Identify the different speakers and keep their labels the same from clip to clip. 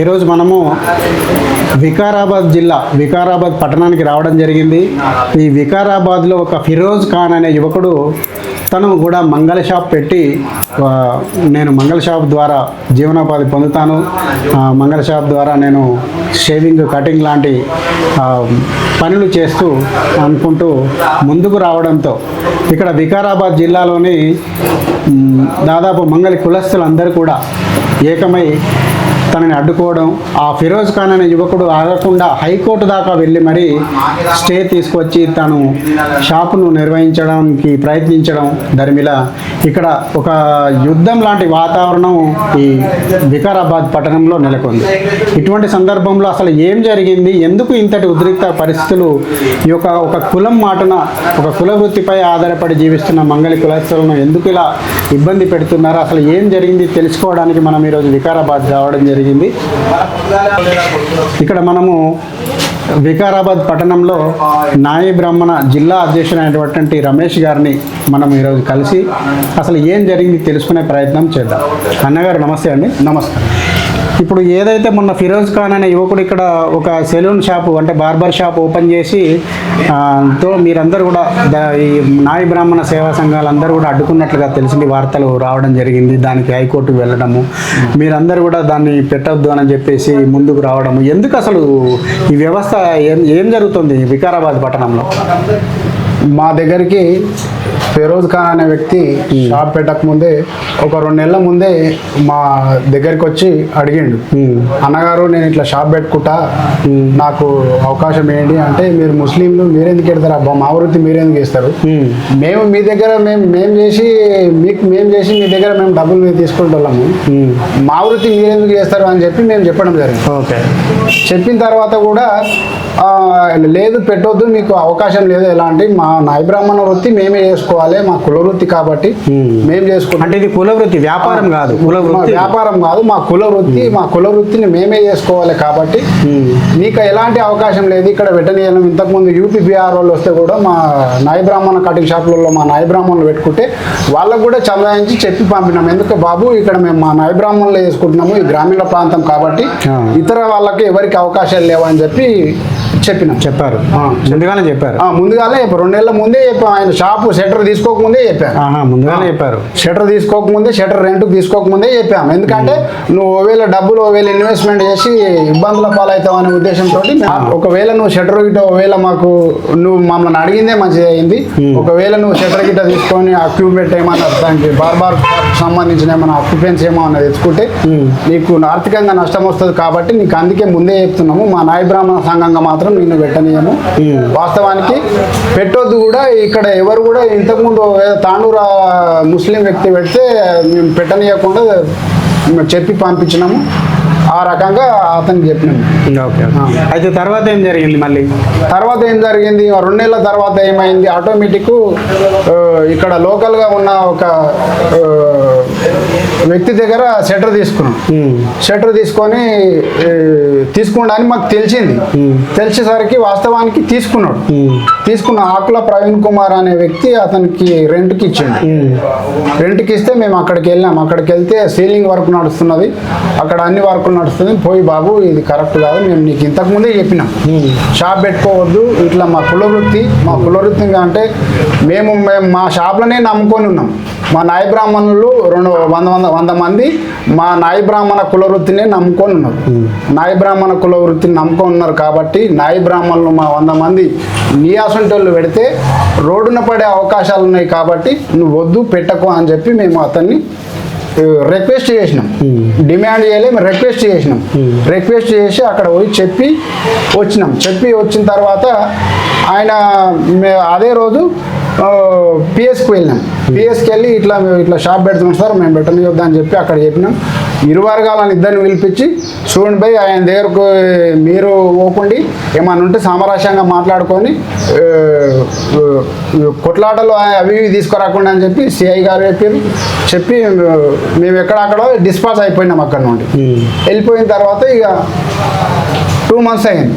Speaker 1: ఈరోజు మనము వికారాబాద్ జిల్లా వికారాబాద్ పట్టణానికి రావడం జరిగింది. ఈ వికారాబాద్లో ఒక ఫిరోజ్ ఖాన్ అనే యువకుడు తను కూడా మంగళ షాప్ పెట్టి నేను మంగళ షాప్ ద్వారా జీవనోపాధి పొందుతాను. మంగళ షాప్ ద్వారా నేను షేవింగ్ కటింగ్ లాంటి పనులు చేస్తూ అనుకుంటూ ముందుకు రావడంతో ఇక్కడ వికారాబాద్ జిల్లాలోని దాదాపు మంగళ కులస్తులందరూ కూడా ఏకమై తనని అడ్డుకోవడం ఆ ఫిరోజ్ ఖాన్ అనే యువకుడు ఆగకుండా హైకోర్టు దాకా వెళ్ళి మరీ స్టే తీసుకొచ్చి తను షాపును నిర్వహించడానికి ప్రయత్నించడం ధర్మిల. ఇక్కడ ఒక యుద్ధం లాంటి వాతావరణం ఈ వికారాబాద్ పట్టణంలో నెలకొంది. ఇటువంటి సందర్భంలో అసలు ఏం జరిగింది? ఎందుకు ఇంతటి ఉద్రిక్త పరిస్థితులు? ఈ యొక్క ఒక కులం మాటన ఒక కుల వృత్తిపై ఆధారపడి జీవిస్తున్న మంగళి కులస్తులను ఎందుకు ఇలా ఇబ్బంది పెడుతున్నారు? అసలు ఏం జరిగింది? తెలుసుకోవడానికి మనం ఈరోజు వికారాబాద్ రావడం జరిగింది. ఇక్కడ మనము వికారాబాద్ పట్టణంలో నాయ బ్రాహ్మణ జిల్లా అధ్యక్షుడైనటువంటి రమేష్ గారిని మనం ఈరోజు కలిసి అసలు ఏం జరిగింది తెలుసుకునే ప్రయత్నం చేద్దాం. అన్నగారు నమస్తే అండి.
Speaker 2: నమస్కారం.
Speaker 1: ఇప్పుడు ఏదైతే మొన్న ఫిరోజ్ ఖాన్ అనే యువకుడు ఇక్కడ ఒక సెలూన్ షాపు అంటే బార్బర్ షాప్ ఓపెన్ చేసి తో మీరందరూ కూడా ఈ నాయ బ్రాహ్మణ సేవా సంఘాలందరూ కూడా అడ్డుకున్నట్లుగా తెలిసింది వార్తలు రావడం జరిగింది. దానికి హైకోర్టుకు వెళ్ళడము. మీరందరూ కూడా దాన్ని పెట్టొద్దు అని చెప్పేసి ముందుకు రావడము. ఎందుకు అసలు ఈ వ్యవస్థ ఏం ఏం జరుగుతుంది వికారాబాద్ పట్టణంలో?
Speaker 2: మా దగ్గరికి ఫిరోజ్ ఖాన్ అనే వ్యక్తి షాప్ పెట్టక ముందే ఒక రెండు నెలల ముందే మా దగ్గరికి వచ్చి అడిగిండు. అన్నగారు నేను ఇట్లా షాప్ పెట్టుకుంటా. నాకు అవకాశం ఏంటి అంటే మీరు ముస్లింలు మీరెందుకు పెడతారు అబ్బా మా వృత్తి మీరెందుకు చేస్తారు? మేము. మీ దగ్గర మేము మేము చేసి మీకు మేము చేసి మీ దగ్గర మేము డబ్బులు మేము తీసుకుంటాము
Speaker 1: ఉమ్,
Speaker 2: మా వృత్తి మీరెందుకు చేస్తారు? అని చెప్పి మేము చెప్పడం జరిగింది.
Speaker 1: ఓకే.
Speaker 2: చెప్పిన తర్వాత కూడా లేదు పెట్టొద్దు మీకు అవకాశం లేదు. ఎలాంటి మా నాయ బ్రాహ్మణ వృత్తి మేమే చేసుకోవాలి. మా కుల వృత్తి కాబట్టి. మేము. చేసుకుంటాం.
Speaker 1: అంటే ఇది కుల వృత్తి వ్యాపారం కాదు కుల
Speaker 2: మా
Speaker 1: వృత్తి
Speaker 2: వ్యాపారం కాదు మా కుల వృత్తి మా కుల వృత్తిని మేమే చేసుకోవాలి కాబట్టి
Speaker 1: ఉమ్,
Speaker 2: నీకు ఎలాంటి అవకాశం లేదు. ఇక్కడ పెట్టనీయను ఇంతకుముందు యూపీ బీఆర్ వాళ్ళు వస్తే కూడా మా నాయ బ్రాహ్మణ కటింగ్ షాపులలో మా నాయ బ్రాహ్మణులు పెట్టుకుంటే వాళ్ళకు కూడా చందాయించి చెప్పి పంపినాం. ఎందుకు బాబు ఇక్కడ మేము మా నాయ బ్రాహ్మణులు చేసుకుంటున్నాము ఈ గ్రామీణ ప్రాంతం కాబట్టి. ఇతర వాళ్ళకి ఎవరికి అవకాశాలు లేవని చెప్పి చెప్పినాం?
Speaker 1: చెప్పారు. ముందుగానే చెప్పారు.
Speaker 2: ముందుగానే చెప్పాం రెండు నెలల ముందే చెప్పాం. ఆయన షాపు షట్టర్ తీసుకోకముందే చెప్పాను
Speaker 1: ముందుగానే చెప్పారు.
Speaker 2: షటర్ తీసుకోకముందే షటర్ రెంట్ తీసుకోకముందే చెప్పాము ఎందుకంటే నువ్వు ఒకవేళ డబ్బులు ఒకవేళ ఇన్వెస్ట్మెంట్ చేసి ఇబ్బందుల పాలవుతావు అనే ఉద్దేశంతో ఒకవేళ నువ్వు షటర్ గిట్ట ఒకవేళ మాకు నువ్వు మమ్మల్ని అడిగిందే మంచిది అయింది ఒకవేళ నువ్వు షటర్ గిట్ట తీసుకొని అక్యూపెట్ ఏమన్నా దానికి బార్ బార్ సంబంధించిన ఏమైనా అక్యుపెన్స్ ఏమన్నా తెచ్చుకుంటే నీకు ఆర్థికంగా నష్టం వస్తుంది కాబట్టి నీకు అందుకే ముందే చెప్తున్నాము. మా నాయ బ్రాహ్మణ సంఘంగా మాత్రం నిన్ను పెట్టనీయము. వాస్తవానికి పెట్టొద్దు కూడా ఇక్కడ ఎవరు కూడా ఇంతకుముందు తాండూరా ముస్లిం వ్యక్తి పెడితే మేము పెట్టనీయకుండా చెప్పి పంపించినాము. ఆ రకంగా అతనికి చెప్పినాము
Speaker 1: ఓకే అయితే తర్వాత ఏం జరిగింది మళ్ళీ?
Speaker 2: తర్వాత ఏం జరిగింది? ఆ రెండు నెలల తర్వాత ఏమైంది? ఆటోమేటిక్ ఇక్కడ లోకల్గా ఉన్న ఒక వ్యక్తి దగ్గర షటర్ తీసుకున్నాం. షటర్ తీసుకొని ఏ, తీసుకున్నాడని మాకు తెలిసింది. తెలిసేసరికి వాస్తవానికి తీసుకున్నాడు. తీసుకున్న ఆకుల ప్రవీణ్ కుమార్ అనే వ్యక్తి అతనికి రెంట్కి ఇచ్చిండు. రెంట్కి ఇస్తే మేము అక్కడికి వెళ్ళాం. అక్కడికి వెళ్తే సీలింగ్ వర్క్ నడుస్తున్నది. అక్కడ అన్ని వర్కులు నడుస్తుంది పోయి బాబు ఇది కరెక్ట్ కాదు మేము నీకు ఇంతకు ముందే చెప్పినాం.
Speaker 1: ఉమ్,
Speaker 2: షాప్ పెట్టుకోవద్దు ఇట్లా మా కుల వృత్తి మా కుల వృత్తి అంటే మేము మేము మా షాప్లోనే నమ్ముకొని ఉన్నాం. మా నాయ బ్రాహ్మణులు రెండు వంద వంద వంద మంది మా నాయ బ్రాహ్మణ కుల వృత్తినే నమ్ముకొని ఉన్నారు. నాయ బ్రాహ్మణ కుల వృత్తిని నమ్ముకొని ఉన్నారు కాబట్టి నాయ బ్రాహ్మణులు మా వంద మంది నీ అసంటోళ్ళు పెడితే రోడ్డున పడే అవకాశాలు ఉన్నాయి కాబట్టి నువ్వు వద్దు పెట్టకు అని చెప్పి మేము అతన్ని రిక్వెస్ట్ చేసినాం. డిమాండ్ చేయలేము రిక్వెస్ట్ చేసినాం. రిక్వెస్ట్ చేసి అక్కడ పోయి చెప్పి వచ్చినాం. చెప్పి వచ్చిన తర్వాత ఆయన అదే రోజు పిఎస్కి వెళ్ళినాం. పిఎస్కి వెళ్ళి ఇట్లా మేము ఇట్లా షాప్ పెడుతున్నాం. సార్ మేము పెట్టనియొద్దా అని చెప్పి అక్కడ చెప్పినాం. ఇరు వర్గాలను ఇద్దరిని పిలిపించి చూడండి పోయి ఆయన దగ్గరకు మీరు పోకుండి. ఏమన్నా ఉంటే సామరస్యంగా మాట్లాడుకొని కొట్లాటలు అవి ఇవి తీసుకురాకుండా అని చెప్పి సిఐ గారు చెప్పారు చెప్పి మేము ఎక్కడక్కడ డిస్పాచ్ అయిపోయినాం అక్కడ నుండి.
Speaker 1: ఉమ్,
Speaker 2: వెళ్ళిపోయిన తర్వాత ఇక టూ మంత్స్ అయింది.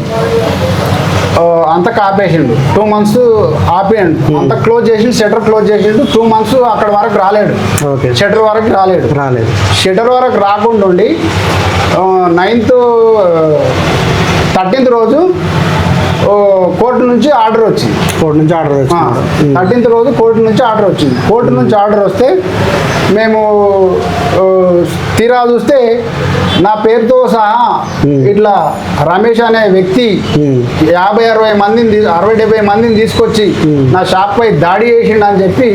Speaker 2: అంత కాపేసిండు. Two months ఆపేయండు. అంత క్లోజ్ చేసిండు షటర్ క్లోజ్ చేసిండు. టూ మంత్స్ అక్కడ వరకు రాలేడు.
Speaker 1: ఓకే
Speaker 2: షటర్ వరకు రాలేడు.
Speaker 1: రాలేదు.
Speaker 2: షటర్ వరకు రాకుండా ఉండి నైన్త్ థర్టీన్త్ రోజు కోర్టు నుంచి ఆర్డర్ వచ్చింది.
Speaker 1: కోర్టు నుంచి ఆర్డర్ తెచ్చుకున్నారు
Speaker 2: థర్టీన్త్ రోజు కోర్టు నుంచి ఆర్డర్ వచ్చింది. కోర్టు నుంచి ఆర్డర్ వస్తే మేము తీరా చూస్తే నా పేరుతో సహా ఇట్లా రమేష్ అనే వ్యక్తి. యాభై అరవై మందిని అరవై డెబ్బై మందిని తీసుకొచ్చి నా షాప్ పై దాడి చేసిండు అని చెప్పి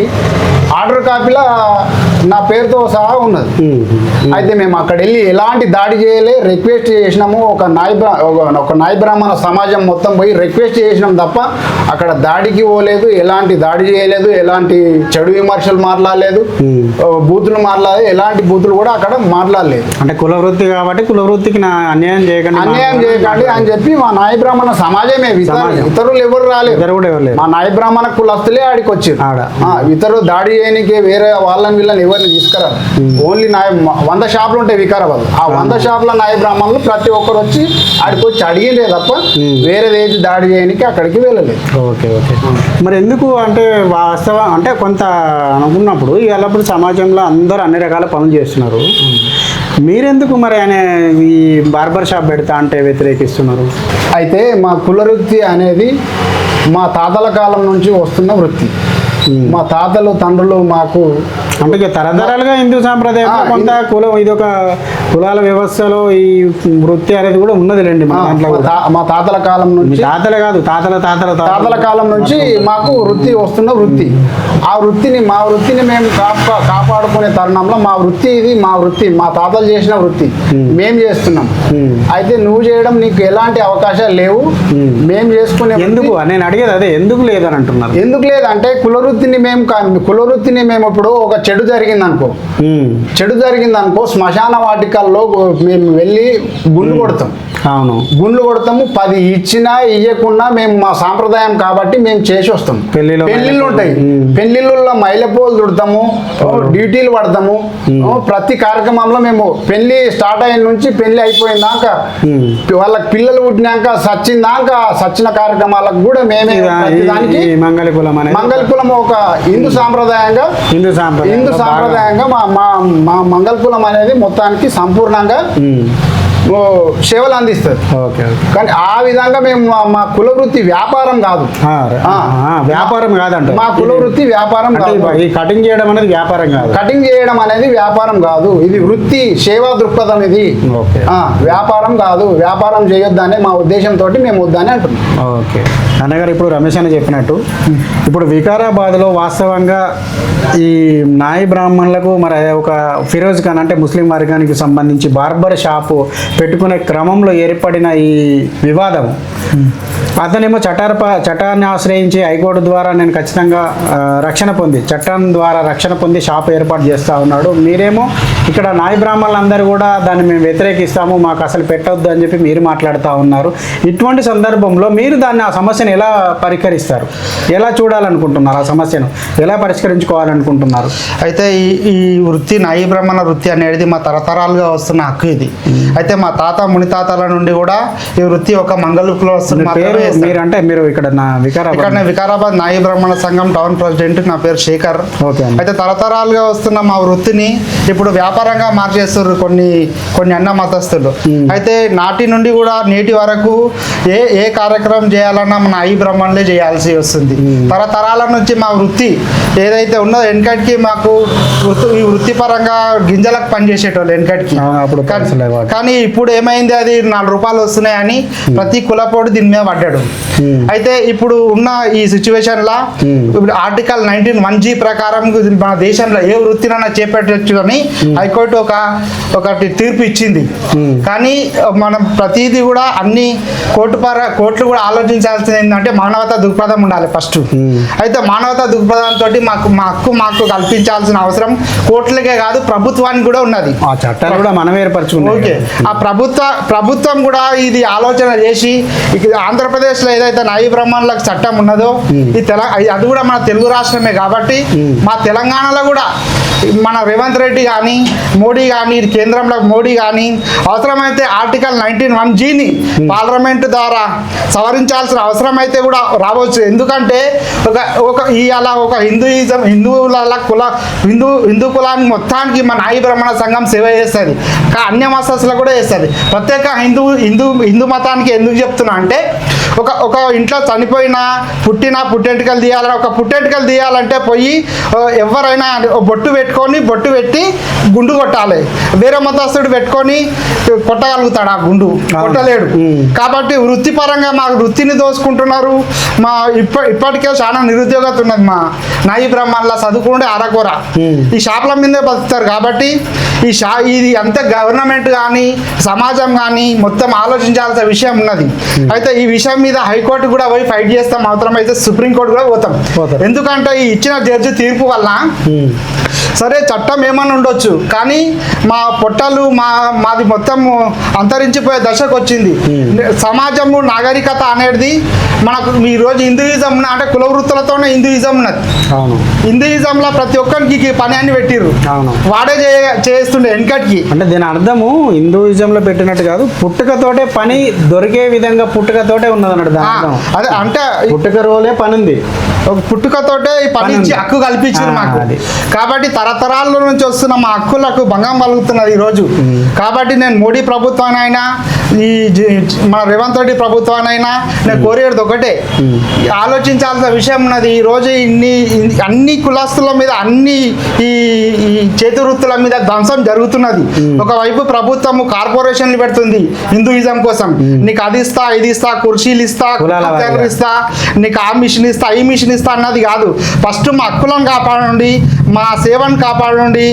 Speaker 2: ఆర్డర్ కాపీలో నా పేరుతో సహా ఉన్నది. అయితే మేము అక్కడ వెళ్ళి ఎలాంటి దాడి చేయలే రిక్వెస్ట్ చేసినాము. ఒక నాయ ఒక- నాయ బ్రాహ్మణ సమాజం మొత్తం పోయి రిక్వెస్ట్ చేసినాం తప్ప అక్కడ దాడికి పోలేదు ఎలాంటి దాడి చేయలేదు ఎలాంటి చెడు విమర్శలు మాట్లాడలేదు బూతులు మాట్లాడలేదు ఎలాంటి బూతులు కూడా అక్కడ మాట్లాడలేదు.
Speaker 1: అంటే కుల వృత్తి కాబట్టి కుల వృత్తికి నా అన్యాయం చేయకండి
Speaker 2: అన్యాయం చేయకండి అని చెప్పి మా నాయ బ్రాహ్మణ సమాజమే ఇతరు-
Speaker 1: సమాజం.
Speaker 2: ఇతరులు ఎవరు రాలేదు. మా నాయ బ్రాహ్మణ కులస్తులే ఆడికి వచ్చారు ఇతరులు దాడి చేయడానికి వేరే వాళ్ళని వీళ్ళని ఎవరిని తీసుకురారు ఓన్లీ నాయ వంద షాపులు ఉంటాయి వికారాబాద్ ఆ వంద షాపుల నాయ బ్రాహ్మణులు ప్రతి ఒక్కరు వచ్చి ఆడికి వచ్చి అడిగిండే తప్ప వేరేది ఏది దాడి చేయడానికి అక్కడికి వెళ్ళలేదు.
Speaker 1: Okay okay. మరి ఎందుకు అంటే వాస్తవం అంటే కొంత అనుకున్నప్పుడు ఎల్లప్పుడు సమాజంలో అందరూ అన్ని రకాల పనులు చేస్తున్నారు. మీరెందుకు మరి ఆయన ఈ బార్బర్ షాప్ పెడతా అంటే వ్యతిరేకిస్తున్నారు?
Speaker 2: అయితే మా కుల వృత్తి అనేది మా తాతల కాలం నుంచి వస్తున్న వృత్తి. మా తాతలు తండ్రులు మాకు
Speaker 1: అంటే తరతరాలుగా హిందూ సాంప్రదాయంలో
Speaker 2: ఆ,
Speaker 1: కొంత కులం ఇది ఒక కులాల వ్యవస్థలో ఈ వృత్తి అనేది కూడా ఉన్నదిలేండి
Speaker 2: ఆ,
Speaker 1: మన దాంట్లో
Speaker 2: మా మా తాతల కాలం
Speaker 1: మీ
Speaker 2: నుంచి
Speaker 1: తాతలే కాదు తాతల తాతల
Speaker 2: తాతల. కాలం నుంచి మాకు వృత్తి వస్తున్న వృత్తి. ఆ వృత్తిని మా వృత్తిని మేము కాపా కాపాడుకునే తరుణంలో మా వృత్తి ఇది మా వృత్తి మా తాతలు చేసిన వృత్తి. మేము. చేస్తున్నాం. అయితే నువ్వు చేయడం నీకు ఎలాంటి అవకాశాలు లేవు. మేము. చేసుకునే
Speaker 1: ఎందుకు? నేను అడిగేది అదే ఎందుకు లేదని అంటున్నారు
Speaker 2: ఎందుకు లేదంటే కులవృత్తిని మేము కా- కులవృత్తిని మేము ఇప్పుడు ఒక చెడు జరిగింది అనుకో చెడు జరిగింది అనుకో శ్మశాన వాటికల్లో మేము వెళ్ళి గుండు కొడతాం.
Speaker 1: అవును.
Speaker 2: గుండ్లు కొడతాము పది ఇచ్చినా ఇయ్యకున్నా మేము మా సాంప్రదాయం కాబట్టి మేము చేసి వస్తాం పెళ్ళిళ్ళు ఉంటాయి. పెళ్ళిళ్ళలో మైలపోలు చుడతాము డ్యూటీలు పడతాము. ప్రతి కార్యక్రమంలో మేము పెళ్ళి స్టార్ట్ అయిన నుంచి పెళ్ళి అయిపోయిన దాకా. వాళ్ళకి పిల్లలు పుట్టినాక సచ్చిన దాకా సచ్చిన కార్యక్రమాలకు కూడా మేమే దానికి
Speaker 1: మంగళ కులం అనేది
Speaker 2: మంగళ కులం ఒక హిందూ సాంప్రదాయంగా
Speaker 1: హిందూ సాంప్రదాయం
Speaker 2: హిందూ సాంప్రదాయంగా మా మా మా మంగళ కులం అనేది మొత్తానికి సంపూర్ణంగా సేవలు
Speaker 1: ఓకే
Speaker 2: కానీ ఆ విధంగా మేము మా- కుల వృత్తి వ్యాపారం కాదు.
Speaker 1: వ్యాపారం కాదంట
Speaker 2: మా కుల వృత్తి వ్యాపారం
Speaker 1: అంటే
Speaker 2: కాదు.
Speaker 1: ఈ కటింగ్ చేయడం అనేది వ్యాపారం కాదు.
Speaker 2: కటింగ్ చేయడం అనేది వ్యాపారం కాదు. ఇది వృత్తి సేవా దృక్పథం ఇది వ్యాపారం కాదు. వ్యాపారం చేయొద్దనే మా ఉద్దేశంతో మేము వద్దని అంటున్నాం.
Speaker 1: ఓకే. అన్నగారు ఇప్పుడు రమేష్ అని చెప్పినట్టు ఇప్పుడు వికారాబాద్లో వాస్తవంగా ఈ నాయి బ్రాహ్మణులకు మరి ఒక ఫిరోజ్ ఖాన్ అంటే ముస్లిం వర్గానికి సంబంధించి బార్బర్ షాపు పెట్టుకునే క్రమంలో ఏర్పడిన ఈ వివాదం. అతనేమో చట్టార చట్టాన్ని ఆశ్రయించి హైకోర్టు ద్వారా నేను ఖచ్చితంగా రక్షణ పొంది చట్టం ద్వారా రక్షణ పొంది షాప్ ఏర్పాటు చేస్తూ ఉన్నాడు. మీరేమో ఇక్కడ నాయ బ్రాహ్మణులందరూ కూడా దాన్ని మేము వ్యతిరేకిస్తాము మాకు అసలు పెట్టొద్దు అని చెప్పి మీరు మాట్లాడుతూ ఉన్నారు. ఇటువంటి సందర్భంలో మీరు దాన్ని ఆ సమస్యను ఎలా పరిష్కరిస్తారు ఎలా చూడాలనుకుంటున్నారు ఆ సమస్యను? ఎలా పరిష్కరించుకోవాలనుకుంటున్నారు?
Speaker 3: అయితే ఈ ఈ వృత్తి నాయి బ్రహ్మణ వృత్తి అనేది మా తరతరాలుగా వస్తున్న హక్కు ఇది. అయితే మా తాత మునితాతల నుండి కూడా ఈ వృత్తి ఒక మంగళూపులో వస్తున్న
Speaker 1: పేరు. మీరు అంటే మీరు ఇక్కడ నా వికారాబాద్
Speaker 3: వికారాబాద్ నాయి బ్రాహ్మణ సంఘం టౌన్ ప్రెసిడెంట్ నా పేరు శేఖర్.
Speaker 1: ఓకే.
Speaker 3: అయితే తరతరాలుగా వస్తున్న మా వృత్తిని ఇప్పుడు వ్యాపారంగా మార్చేస్తున్నారు కొన్ని కొన్ని అన్న మతస్థులు. అయితే నాటి నుండి కూడా నేటి వరకు ఏ ఏ కార్యక్రమం చేయాలన్నా మన నాయి బ్రాహ్మణులే చేయాల్సి వస్తుంది. తరతరాల నుంచి మా వృత్తి ఏదైతే ఉన్నదో వెనకటికి మాకు వృత్తి ఈ వృత్తిపరంగా గింజలకు పనిచేసేటోళ్ళు వెనకటికి. కానీ- ఇప్పుడు ఏమైంది అది నాలుగు రూపాయలు వస్తున్నాయని ప్రతి కులపోడు దీని మీద పడ్డాడు. అయితే ఇప్పుడు ఉన్న ఈ సిచ్యువేషన్ లా ఇప్పుడు ఆర్టికల్ నైన్టీన్ వన్ జీ ప్రకారం మన దేశంలో ఏ వృత్తినైనా చేపట్టచ్చు అని హైకోర్టు ఒక ఒకటి తీర్పు ఇచ్చింది. కానీ మనం ప్రతిదీ కూడా అన్ని కోర్టు పర కోర్టులు కూడా ఆలోచించాల్సింది ఏంటంటే మానవతా దృక్పథం ఉండాలి ఫస్ట్. అయితే మానవతా దృక్పథంతో మాకు మా హక్కు మాకు కల్పించాల్సిన అవసరం కోర్టులకే కాదు ప్రభుత్వానికి కూడా ఉన్నది.
Speaker 1: ఆ చట్టాలు కూడా మనం ఏర్పరచుకున్నాం
Speaker 3: ఓకే. ఆ ప్రభుత్వ ప్రభుత్వం కూడా ఇది ఆలోచన చేసి ఆంధ్రప్రదేశ్లో ఏదైతే నాయి బ్రాహ్మణులకు చట్టం ఉన్నదో ఈ తెల అది కూడా మన తెలుగు రాష్ట్రమే కాబట్టి మా తెలంగాణలో కూడా మన రేవంత్ రెడ్డి కానీ మోడీ కానీ కేంద్రంలో మోడీ కానీ అవసరమైతే ఆర్టికల్ నైన్టీన్ వన్ జీని పార్లమెంట్ ద్వారా సవరించాల్సిన అవసరం అయితే కూడా రావచ్చు. ఎందుకంటే ఒక ఒక ఇవాళ ఒక హిందూయిజం హిందువుల కుల హిందూ హిందూ కులానికి మొత్తానికి మన నాయి బ్రహ్మణ సంఘం సేవ చేస్తుంది. అన్య మతస్థులకు కూడా చేస్తుంది. ప్రత్యేక హిందూ హిందూ హిందూ మతానికి ఎందుకు చెప్తున్నా అంటే ఒక ఒక ఇంట్లో చనిపోయిన పుట్టిన పుట్టెంటుకలు తీయాలని ఒక పుట్టెంటుకలు తీయాలంటే పోయి ఎవరైనా బొట్టు పెట్టుకొని బొట్టు పెట్టి గుండు కొట్టాలి. వేరే మతస్థుడు పెట్టుకొని కొట్టగలుగుతాడు ఆ గుండు. కొట్టలేడు. కాబట్టి వృత్తిపరంగా మా వృత్తిని దోసుకుంటున్నారు. మా ఇప్ప ఇప్పటికే చాలా నిరుద్యోగత ఉన్నది మా నాయి బ్రహ్మణలా చదువుకుంటే అరకొర ఈ షాపుల మీదే బతుకుతారు కాబట్టి ఈ షా ఇది అంత గవర్నమెంట్ కానీ సమాజం కానీ మొత్తం ఆలోచించాల్సిన విషయం ఉన్నది. అయితే ఈ విషయం మీద హైకోర్టు కూడా పోయి ఫైట్ చేస్తాం. అయితే సుప్రీంకోర్టు కూడా పోతాం. ఎందుకంటే ఈ ఇచ్చిన జడ్జి తీర్పు వల్ల సరే చట్టం ఏమన్నా ఉండొచ్చు. కానీ మా పొట్టలు మా మాది మొత్తం అంతరించిపోయే దశకు వచ్చింది. సమాజము నాగరికత అనేది మనకు ఈ రోజు హిందూయిజం అంటే కుల వృత్తులతోనే హిందూయిజం ఉన్నది. హిందూయిజంలో ప్రతి ఒక్కరికి పని అని పెట్టిర్రు. వాడే చేస్తుండే వెనకటికి.
Speaker 1: అంటే దీని అర్థము హిందూయిజంలో పెట్టినట్టు కాదు పుట్టుకతోటే పని దొరికే విధంగా పుట్టుకతోటే ఉన్నది. అర్థం.
Speaker 3: అదే అంటే
Speaker 1: పుట్టుక రోలే పని ఉంది
Speaker 3: పుట్టుకతోటే ఈ పని ఇచ్చి. హక్కు కల్పించారు
Speaker 1: ఆ,
Speaker 3: మాకు. కాబట్టి తరతరాల నుంచి వస్తున్న మా హక్కులకు భంగం కలుగుతున్నది ఈరోజు. కాబట్టి నేను మోడీ ప్రభుత్వానైనా ఈ మన రేవంత్ రెడ్డి ప్రభుత్వానైనా నేను కోరేది ఒకటే. ఆలోచించాల్సిన విషయం ఉన్నది ఈ రోజు ఇన్ని అన్ని కులస్తుల మీద అన్ని ఈ ఈ చేతి వృత్తుల మీద ధ్వంసం జరుగుతున్నది. ఒకవైపు ప్రభుత్వము కార్పొరేషన్లు పెడుతుంది హిందూయిజం కోసం. నీకు అది ఇస్తా ఇది ఇస్తా కుర్చీలు ఇస్తా
Speaker 1: కులాల
Speaker 3: కుక్కలు
Speaker 1: వారీగా.
Speaker 3: ఇస్తా నీకు ఆ మిషన్ ఇస్తా ఈ మిషన్ ఇస్తా అన్నది కాదు ఫస్ట్ మా హక్కులను కాపాడండి మా సేవను కాపాడండి.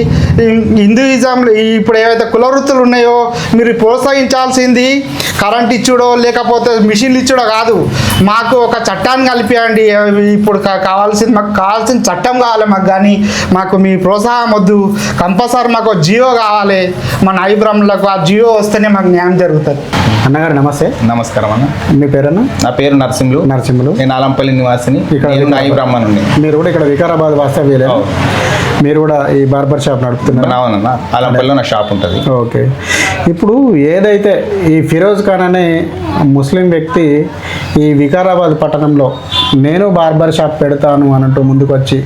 Speaker 3: హిందూయిజం ఇప్పుడు ఏవైతే కుల వృత్తులు ఉన్నాయో మీరు ప్రోత్సహించాల్సింది కరెంట్ ఇచ్చుడో లేకపోతే మిషన్లు ఇచ్చుడో కాదు. మాకు ఒక చట్టాన్ని కలిపియండి. ఇప్పుడు కావాల్సింది మాకు కావాల్సిన చట్టం కావాలి మాకు కానీ మాకు మీ ప్రోత్సాహం వద్దు. కంపల్సరీ మాకు జియో కావాలి. మన ఐబ్రహ్మలకు ఆ జియో వస్తేనే మాకు న్యాయం జరుగుతుంది.
Speaker 1: అన్నగారు నమస్తే.
Speaker 4: నమస్కారం అన్న.
Speaker 1: మీ పేరన్నా?
Speaker 4: నా పేరు నరసింహులు.
Speaker 1: నరసింహులు.
Speaker 4: నేను ఆలంపల్లి నివాసిని.
Speaker 1: ఇక్కడ
Speaker 4: బ్రాహ్మణుని.
Speaker 1: మీరు కూడా ఇక్కడ వికారాబాద్ వాస్తవ్యులే.
Speaker 4: అవును.
Speaker 1: మీరు కూడా ఈ బార్బర్ షాప్ నడుపుతున్నారు?
Speaker 4: అవునన్న ఆలంపల్లిలో నా షాప్ ఉంటుంది.
Speaker 1: ఓకే. ఇప్పుడు ఏదైతే ఈ ఫిరోజ్ ఖాన్ అనే ముస్లిం వ్యక్తి ఈ వికారాబాద్ పట్టణంలో నేను బార్బర్ షాప్ పెడతాను అన్నట్టు ముందుకు వచ్చి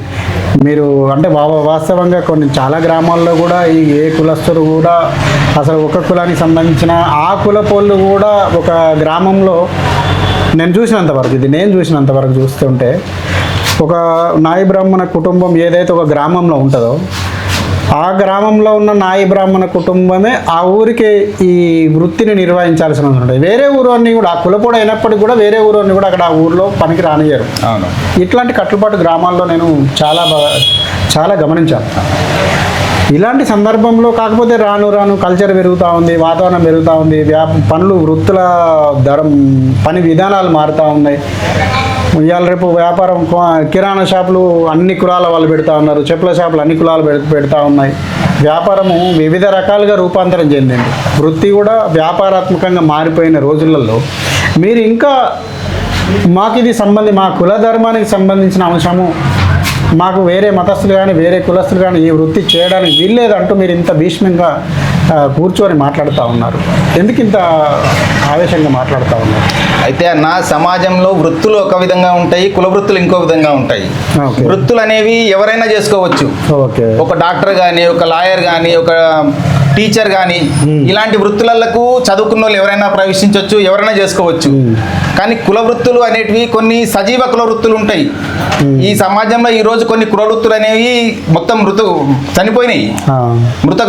Speaker 1: మీరు అంటే వా- వాస్తవంగా కొన్ని చాలా గ్రామాల్లో కూడా ఈ ఏ కులస్తులు కూడా అసలు ఒక కులానికి సంబంధించిన ఆ కులపోళ్ళు కూడా ఒక గ్రామంలో నేను చూసినంత వరకు ఇది నేను చూసినంత వరకు చూస్తుంటే ఒక నాయి బ్రాహ్మణ కుటుంబం ఏదైతే ఒక గ్రామంలో ఉంటుందో ఆ గ్రామంలో ఉన్న నాయి బ్రాహ్మణ కుటుంబమే ఆ ఊరికి ఈ వృత్తిని నిర్వహించాల్సిన ఉంటుంది వేరే ఊరోని కూడా ఆ కులపోడు అయినప్పటికీ కూడా వేరే ఊరోని కూడా అక్కడ ఆ ఊర్లో పనికి రానియ్యరు.
Speaker 4: అవును.
Speaker 1: ఇట్లాంటి కట్టుబాటు గ్రామాల్లో నేను చాలా బాగా చాలా గమనించాను. ఇలాంటి సందర్భంలో కాకపోతే రాను రాను కల్చర్ పెరుగుతూ ఉంది వాతావరణం పెరుగుతూ ఉంది వ్యా పనులు వృత్తుల ధరం పని విధానాలు మారుతూ ఉన్నాయి. ఇవాళ రేపు వ్యాపారం కిరాణా షాపులు అన్ని కులాల వాళ్ళు పెడతా ఉన్నారు చెప్పుల షాపులు అన్ని కులాలు పెడ పెడతా ఉన్నాయి. వ్యాపారము వివిధ రకాలుగా రూపాంతరం చెందింది. వృత్తి కూడా వ్యాపారాత్మకంగా మారిపోయిన రోజులలో మీరు ఇంకా మాకు ఇది సంబంధి మా కుల ధర్మానికి సంబంధించిన అంశము మాకు వేరే మతస్థులు కానీ వేరే కులస్తులు కానీ ఈ వృత్తి చేయడానికి వీల్లేదంటూ మీరు ఇంత భీష్మంగా కూర్చొని మాట్లాడుతూ ఉన్నారు. ఎందుకు ఇంత ఆవేశంగా మాట్లాడుతూ ఉన్నారు?
Speaker 4: అయితే అన్న సమాజంలో వృత్తులు ఒక విధంగా ఉంటాయి కుల వృత్తులు ఇంకో విధంగా ఉంటాయి. వృత్తులు అనేవి ఎవరైనా చేసుకోవచ్చు.
Speaker 1: ఓకే.
Speaker 4: ఒక డాక్టర్ కానీ ఒక లాయర్ కానీ ఒక టీచర్ కానీ ఇలాంటి వృత్తులకు చదువుకున్న వాళ్ళు ఎవరైనా ప్రవేశించవచ్చు ఎవరైనా చేసుకోవచ్చు. కానీ కుల వృత్తులు అనేటివి కొన్ని సజీవ కుల వృత్తులు ఉంటాయి. ఈ సమాజంలో ఈ రోజు కొన్ని కుల వృత్తులు అనేవి మొత్తం మృతు చనిపోయినాయి. మృత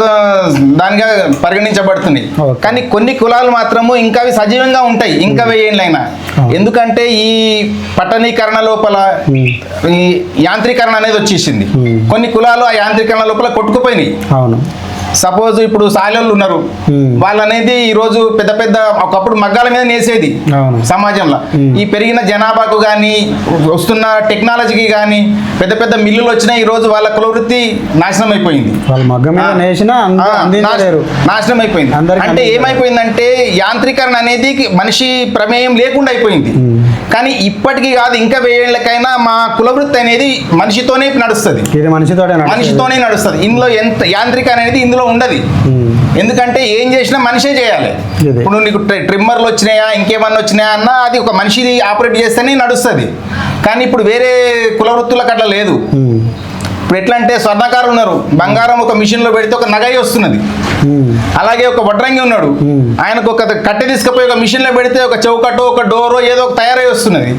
Speaker 4: దానిగా పరిగణించబడుతున్నాయి. కానీ కొన్ని కులాలు మాత్రము ఇంకా అవి సజీవంగా ఉంటాయి. ఇంకా వెయ్యేళ్ళైనా ఎందుకంటే ఈ పట్టణీకరణ లోపల ఈ యాంత్రీకరణ అనేది వచ్చేసింది. కొన్ని కులాలు ఆ యాంత్రీకరణ లోపల కొట్టుకుపోయినాయి.
Speaker 1: అవును.
Speaker 4: సపోజ్ ఇప్పుడు సాయిలోళ్ళు ఉన్నారు. వాళ్ళు అనేది ఈ రోజు పెద్ద పెద్ద ఒకప్పుడు మగ్గాల మీద నేసేది. సమాజంలో. ఈ పెరిగిన జనాభాకు కానీ వస్తున్న టెక్నాలజీకి కానీ పెద్ద పెద్ద మిల్లులు వచ్చినా ఈ రోజు వాళ్ళ కులవృత్తి నాశనం అయిపోయింది నాశనం అయిపోయింది అంటే. ఏమైపోయిందంటే యాంత్రీకరణ అనేది మనిషి ప్రమేయం లేకుండా అయిపోయింది కానీ ఇప్పటికీ కాదు ఇంకా వెయ్యేళ్ళకైనా మా కులవృత్తి అనేది మనిషితోనే నడుస్తుంది. మనిషితోనే నడుస్తుంది ఇందులో ఎంత యాంత్రిక అనేది ఇందులో సమాజంలో ఉండదు. ఎందుకంటే ఏం చేసినా మనిషే చేయాలి. ఇప్పుడు నీకు ట్రి- ట్రిమ్మర్లు వచ్చినాయా ఇంకేమన్నా వచ్చినాయా అన్నా అది ఒక మనిషి ఆపరేట్ చేస్తేనే నడుస్తుంది. కానీ ఇప్పుడు వేరే కుల వృత్తులకు అట్లా లేదు. ఇప్పుడు ఎట్లా అంటే స్వర్ణకారులు ఉన్నారు. బంగారం ఒక మిషన్లో పెడితే ఒక నగై వస్తున్నది. అలాగే ఒక వడ్రంగి ఉన్నాడు. ఆయనకు ఒక కట్టె తీసుకుపోయి ఒక మిషన్లో పెడితే ఒక చౌకటో ఒక డోరో ఏదో ఒక తయారై వస్తున్నది.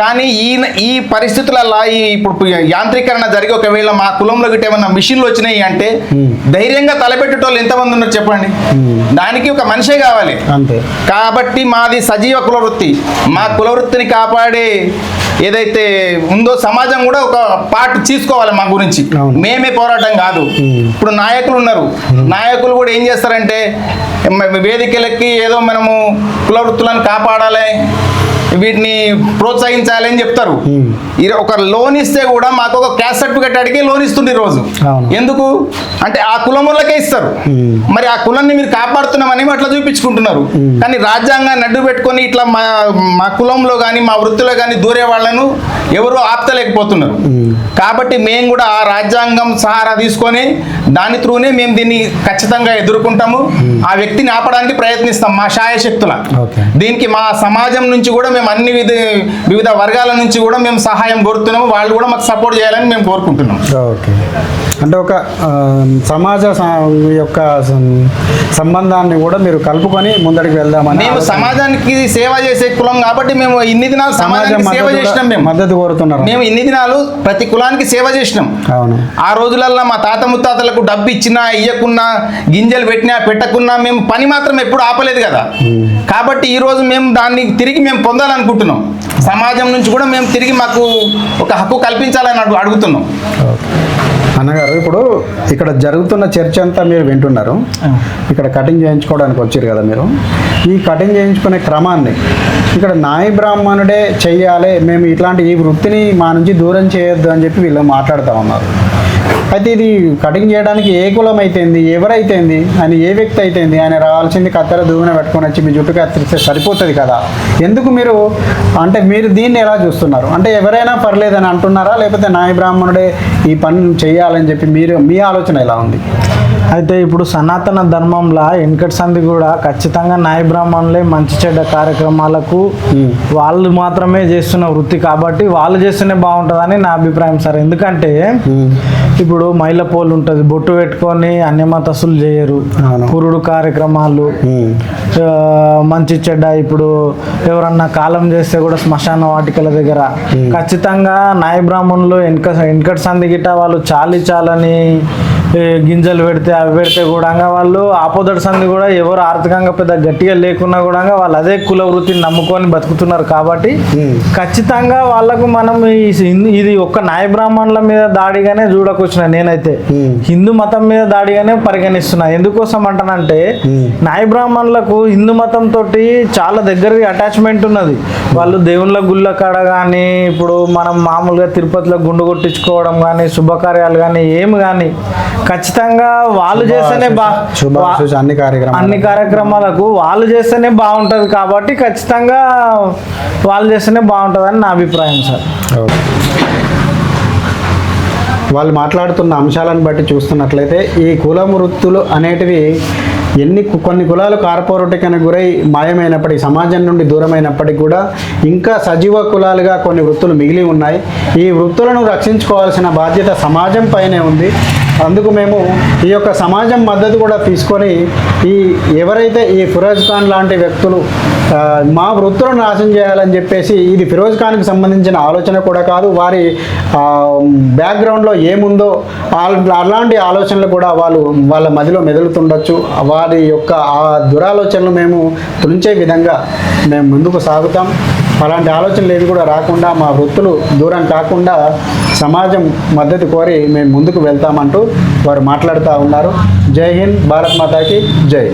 Speaker 4: కానీ ఈ ఈ పరిస్థితులలో ఈ ఇప్పుడు యాంత్రీకరణ జరిగి ఒకవేళ మా కులంలో గిట్ట ఏమన్నా మిషన్లు వచ్చినాయి అంటే ధైర్యంగా తలపెట్టేటోళ్ళు ఎంతమంది ఉన్నారు చెప్పండి? దానికి ఒక మనిషే కావాలి.
Speaker 1: అంతే.
Speaker 4: కాబట్టి మాది సజీవ కుల వృత్తి. మా కుల వృత్తిని కాపాడే ఏదైతే ఉందో సమాజం కూడా ఒక పార్ట్ తీసుకోవాలి మా గురించి. మేమే పోరాటం కాదు. ఇప్పుడు నాయకులు ఉన్నారు. నాయకులు కూడా ఏం చేస్తారంటే వేదికలకి ఏదో మనము కుల వృత్తులను కాపాడాలి. వీటిని ప్రోత్సహించాలి అని చెప్తారు ఒక లోన్ ఇస్తే కూడా మాకు ఒక క్యాస్ట్ సర్టిఫికేట్ అడిగి లోన్ ఇస్తుంది రోజు. ఎందుకు? అంటే ఆ కులం వాళ్ళకే ఇస్తారు. మరి ఆ కులాన్ని మీరు కాపాడుతున్నామని అట్లా చూపించుకుంటున్నారు. కానీ రాజ్యాంగాన్ని అడ్డు పెట్టుకొని ఇట్లా మా మా కులంలో కానీ మా వృత్తిలో కానీ దూరే వాళ్ళను ఎవరు ఆపుతలేకపోతున్నారు. కాబట్టి మేము కూడా ఆ రాజ్యాంగం సహారా తీసుకొని దాని త్రూనే మేము దీన్ని ఖచ్చితంగా ఎదుర్కొంటాము. ఆ వ్యక్తిని ఆపడానికి ప్రయత్నిస్తాం మా శాయశక్తుల. దీనికి మా సమాజం నుంచి కూడా మేము అన్ని విధ వివిధ వర్గాల నుంచి కూడా మేము సహాయం కోరుతున్నాము. వాళ్ళు కూడా మాకు సపోర్ట్ చేయాలని మేము కోరుకుంటున్నాం.
Speaker 1: ఓకే. అంటే ఒక సమాజ యొక్క సంబంధాన్ని కూడా మీరు కలుపుకొని ముందడికి వెళ్దామని
Speaker 4: మేము. సమాజానికి సేవ చేసే కులం కాబట్టి మేము ఇన్ని దినాలు
Speaker 1: సమాజం
Speaker 4: సమాజానికి సేవ చేసినాం మేము.
Speaker 1: మద్దతు కోరుతున్నారు.
Speaker 4: మేము ఇన్ని దినాలు ప్రతి కులానికి సేవ చేసినాం.
Speaker 1: అవును.
Speaker 4: ఆ రోజులల్లో మా తాత ముత్తాతలకు డబ్బు ఇచ్చినా ఇయ్యకున్నా గింజలు పెట్టినా పెట్టకున్నా మేము పని మాత్రం ఎప్పుడు ఆపలేదు కదా. కాబట్టి ఈ రోజు మేము దాన్ని తిరిగి మేము పొందాలనుకుంటున్నాం. సమాజం నుంచి కూడా మేము తిరిగి మాకు ఒక హక్కు కల్పించాలని అడుగు- అడుగుతున్నాం
Speaker 1: అన్నగారు ఇప్పుడు ఇక్కడ జరుగుతున్న చర్చ అంతా మీరు వింటున్నారు. ఇక్కడ కటింగ్ చేయించుకోవడానికి వచ్చారు కదా మీరు. ఈ కటింగ్ చేయించుకునే క్రమాన్ని ఇక్కడ నాయ బ్రాహ్మణుడే చెయ్యాలి మేము ఇట్లాంటి ఈ వృత్తిని మా నుంచి దూరం చేయొద్దు అని చెప్పి వీళ్ళు మాట్లాడుతూ ఉన్నారు. అయితే ఇది కటింగ్ చేయడానికి ఏ కులం అయితేంది ఎవరైతేంది ఆయన ఏ వ్యక్తి అయితేంది ఆయన రావాల్సింది కత్తెర దూన పెట్టుకొని వచ్చి మీ జుట్టు కత్తిరిస్తే సరిపోతుంది కదా. ఎందుకు మీరు అంటే మీరు దీన్ని ఎలా చూస్తున్నారు? అంటే ఎవరైనా పర్లేదని అంటున్నారా? లేకపోతే నాయ బ్రాహ్మణుడే ఈ పని చేయాలని చెప్పి మీరు మీ ఆలోచన ఎలా ఉంది?
Speaker 5: అయితే ఇప్పుడు సనాతన ధర్మంలో వెనకటి సంధి కూడా ఖచ్చితంగా నాయ బ్రాహ్మణులే మంచి చెడ్డ కార్యక్రమాలకు వాళ్ళు మాత్రమే చేస్తున్న వృత్తి కాబట్టి వాళ్ళు చేస్తేనే బాగుంటుందని నా అభిప్రాయం సార్. ఎందుకంటే ఇప్పుడు మైల పోలు ఉంటుంది బొట్టు పెట్టుకొని అన్యమతసులు చేయరు. పురుడు కార్యక్రమాలు. మంచి చెడ్డ ఇప్పుడు ఎవరన్నా కాలం చేస్తే కూడా శ్మశాన వాటికల దగ్గర. ఖచ్చితంగా నాయ బ్రాహ్మణులు వెనక వెనకటి సంధి గిట్ట వాళ్ళు చాలి చాలని గింజలు పెడితే అవి పెడితే కూడా వాళ్ళు ఆపోదటి సంధి కూడా ఎవరు ఆర్థికంగా పెద్ద గట్టిగా లేకున్నా కూడా వాళ్ళు అదే కుల వృత్తిని నమ్ముకొని బతుకుతున్నారు కాబట్టి ఖచ్చితంగా వాళ్ళకు మనం ఇది ఒక్క నాయ బ్రాహ్మణుల మీద దాడిగానే చూడకొచ్చిన నేనైతే హిందూ మతం మీద దాడిగానే పరిగణిస్తున్నా. ఎందుకోసం అంటానంటే నాయ బ్రాహ్మణులకు హిందూ మతం తోటి చాలా దగ్గరగా అటాచ్మెంట్ ఉన్నది. వాళ్ళు దేవుళ్ళ గుళ్ళ కాడ కానీ ఇప్పుడు మనం మామూలుగా తిరుపతిలో గుండు కొట్టించుకోవడం కానీ శుభకార్యాలు కానీ ఏమి కానీ ఖచ్చితంగా వాళ్ళు చేస్తేనే బా
Speaker 1: అన్ని కార్యక్రమాలు
Speaker 5: అన్ని కార్యక్రమాలకు వాళ్ళు చేస్తేనే బాగుంటుంది కాబట్టి ఖచ్చితంగా వాళ్ళు చేస్తేనే బాగుంటుందని నా అభిప్రాయం సార్.
Speaker 1: ఓకే. వాళ్ళు మాట్లాడుతున్న అంశాలను బట్టి చూస్తున్నట్లయితే ఈ కుల వృత్తులు అనేటివి ఎన్ని కొన్ని కులాలు కార్పొరేటికన గురై మాయమైనప్పటికీ సమాజం నుండి దూరమైనప్పటికీ కూడా ఇంకా సజీవ కులాలుగా కొన్ని వృత్తులు మిగిలి ఉన్నాయి. ఈ వృత్తులను రక్షించుకోవాల్సిన బాధ్యత సమాజం పైనే ఉంది. అందుకు మేము ఈ యొక్క సమాజం మద్దతు కూడా తీసుకొని ఈ ఎవరైతే ఈ ఫిరోజ్ ఖాన్ లాంటి వ్యక్తులు మా వృత్తులను నాశనం చేయాలని చెప్పేసి ఇది ఫిరోజ్ ఖాన్కి సంబంధించిన ఆలోచన కూడా కాదు. వారి బ్యాక్గ్రౌండ్లో ఏముందో అలాంటి ఆలోచనలు కూడా వాళ్ళు వాళ్ళ మదిలో మెదులుతుండొచ్చు. వారి యొక్క ఆ దురాలోచనలు మేము తుంచే విధంగా మేము ముందుకు సాగుతాం. అలాంటి ఆలోచనలు ఏవి కూడా రాకుండా మా వృత్తులు దూరం కాకుండా సమాజం మద్దతు కోరి మేము ముందుకు వెళ్తామంటూ వారు మాట్లాడుతూ ఉన్నారు. జై హింద్ భారత్ మాతాకి జై.